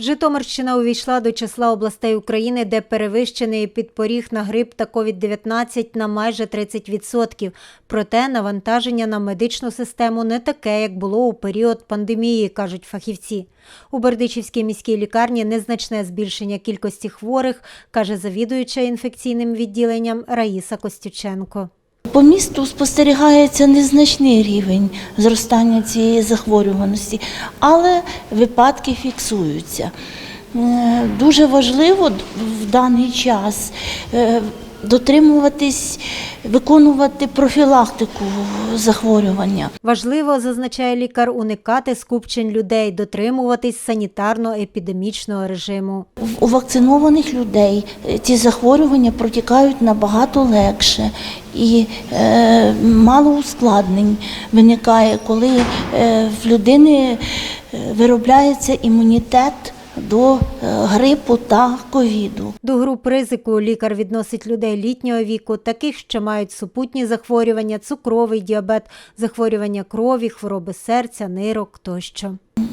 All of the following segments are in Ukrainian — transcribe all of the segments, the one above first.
Житомирщина увійшла до числа областей України, де перевищений підпоріг на грип та COVID-19 на майже 30%. Проте навантаження на медичну систему не таке, як було у період пандемії, кажуть фахівці. У Бердичівській міській лікарні незначне збільшення кількості хворих, каже завідуюча інфекційним відділенням Раїса Костюченко. По місту спостерігається незначний рівень зростання цієї захворюваності, але випадки фіксуються. Е, Дуже важливо в даний час е, дотримуватись, виконувати профілактику захворювання. Важливо, зазначає лікар, уникати скупчень людей, дотримуватись санітарно-епідемічного режиму. У вакцинованих людей е, ці захворювання протікають набагато легше і е, мало ускладнень виникає, коли е, в людини е, виробляється імунітет до е, грипу та ковіду. До груп ризику лікар відносить людей літнього віку, таких, що мають супутні захворювання, цукровий діабет, захворювання крові, хвороби серця, нирок тощо.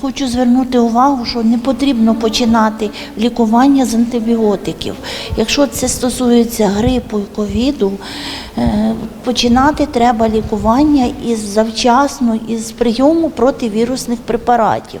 Хочу звернути увагу, що не потрібно починати лікування з антибіотиків. Якщо це стосується грипу і ковіду, е, починати треба лікування із завчасно із прийому противірусних препаратів.